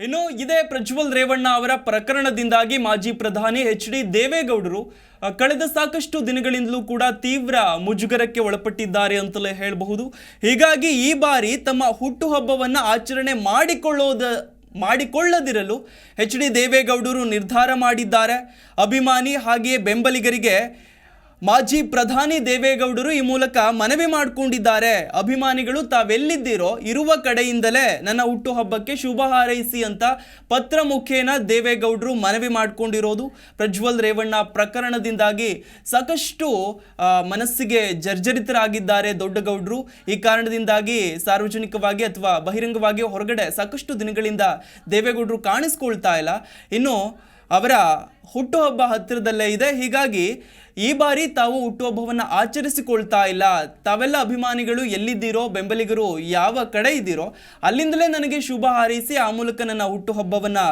ಇನ್ನು ಇದೇ ಪ್ರಜ್ವಲ್ ರೇವಣ್ಣ ಅವರ ಪ್ರಕರಣದಿಂದಾಗಿ ಮಾಜಿ ಪ್ರಧಾನಿ ಎಚ್ ಡಿ ದೇವೇಗೌಡರು ಕಳೆದ ಸಾಕಷ್ಟು ದಿನಗಳಿಂದಲೂ ಕೂಡ ತೀವ್ರ ಮುಜುಗರಕ್ಕೆ ಒಳಪಟ್ಟಿದ್ದಾರೆ ಅಂತಲೇ ಹೇಳಬಹುದು. ಹೀಗಾಗಿ ಈ ಬಾರಿ ತಮ್ಮ ಹುಟ್ಟುಹಬ್ಬವನ್ನು ಆಚರಣೆ ಮಾಡಿಕೊಳ್ಳೋದ, ಮಾಡಿಕೊಳ್ಳದಿರಲು ಎಚ್ ಡಿ ದೇವೇಗೌಡರು ನಿರ್ಧಾರ ಮಾಡಿದ್ದಾರೆ. ಅಭಿಮಾನಿ ಹಾಗೆಯೇ ಬೆಂಬಲಿಗರಿಗೆ ಮಾಜಿ ಪ್ರಧಾನಿ ದೇವೇಗೌಡರು ಈ ಮೂಲಕ ಮನವಿ ಮಾಡಿಕೊಂಡಿದ್ದಾರೆ. ಅಭಿಮಾನಿಗಳು ತಾವೆಲ್ಲಿದ್ದೀರೋ ಇರುವ ಕಡೆಯಿಂದಲೇ ನನ್ನ ಹುಟ್ಟುಹಬ್ಬಕ್ಕೆ ಶುಭ ಹಾರೈಸಿ ಅಂತ ಪತ್ರ ಮುಖೇನ ದೇವೇಗೌಡರು ಮನವಿ ಮಾಡಿಕೊಂಡಿರೋದು. ಪ್ರಜ್ವಲ್ ರೇವಣ್ಣ ಪ್ರಕರಣದಿಂದಾಗಿ ಸಾಕಷ್ಟು ಮನಸ್ಸಿಗೆ ಜರ್ಜರಿತರಾಗಿದ್ದಾರೆ ದೊಡ್ಡಗೌಡರು. ಈ ಕಾರಣದಿಂದಾಗಿ ಸಾರ್ವಜನಿಕವಾಗಿ ಅಥವಾ ಬಹಿರಂಗವಾಗಿ ಹೊರಗಡೆ ಸಾಕಷ್ಟು ದಿನಗಳಿಂದ ದೇವೇಗೌಡರು ಕಾಣಿಸ್ಕೊಳ್ತಾ ಇಲ್ಲ. ಇನ್ನು ಅವರ ಹುಟ್ಟುಹಬ್ಬ ಹತ್ತಿರದಲ್ಲೇ ಇದೆ. ಹೀಗಾಗಿ ಈ ಬಾರಿ ತಾವು ಹುಟ್ಟುಹಬ್ಬವನ್ನು ಆಚರಿಸಿಕೊಳ್ತಾ ಇಲ್ಲ. ತಾವೆಲ್ಲ ಅಭಿಮಾನಿಗಳು ಎಲ್ಲಿದ್ದೀರೋ, ಬೆಂಬಲಿಗರು ಯಾವ ಕಡೆ ಇದ್ದೀರೋ, ಅಲ್ಲಿಂದಲೇ ನನಗೆ ಶುಭ ಹಾರೈಸಿ ಆ ಮೂಲಕ ನನ್ನ ಹುಟ್ಟುಹಬ್ಬವನ್ನು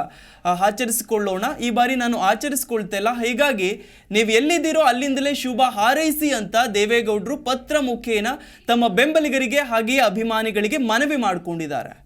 ಆಚರಿಸಿಕೊಳ್ಳೋಣ. ಈ ಬಾರಿ ನಾನು ಆಚರಿಸಿಕೊಳ್ತಾ ಇಲ್ಲ. ಹೀಗಾಗಿ ನೀವು ಎಲ್ಲಿದ್ದೀರೋ ಅಲ್ಲಿಂದಲೇ ಶುಭ ಹಾರೈಸಿ ಅಂತ ದೇವೇಗೌಡರು ಪತ್ರ ಮುಖೇನ ತಮ್ಮ ಬೆಂಬಲಿಗರಿಗೆ ಹಾಗೆಯೇ ಅಭಿಮಾನಿಗಳಿಗೆ ಮನವಿ ಮಾಡಿಕೊಂಡಿದ್ದಾರೆ.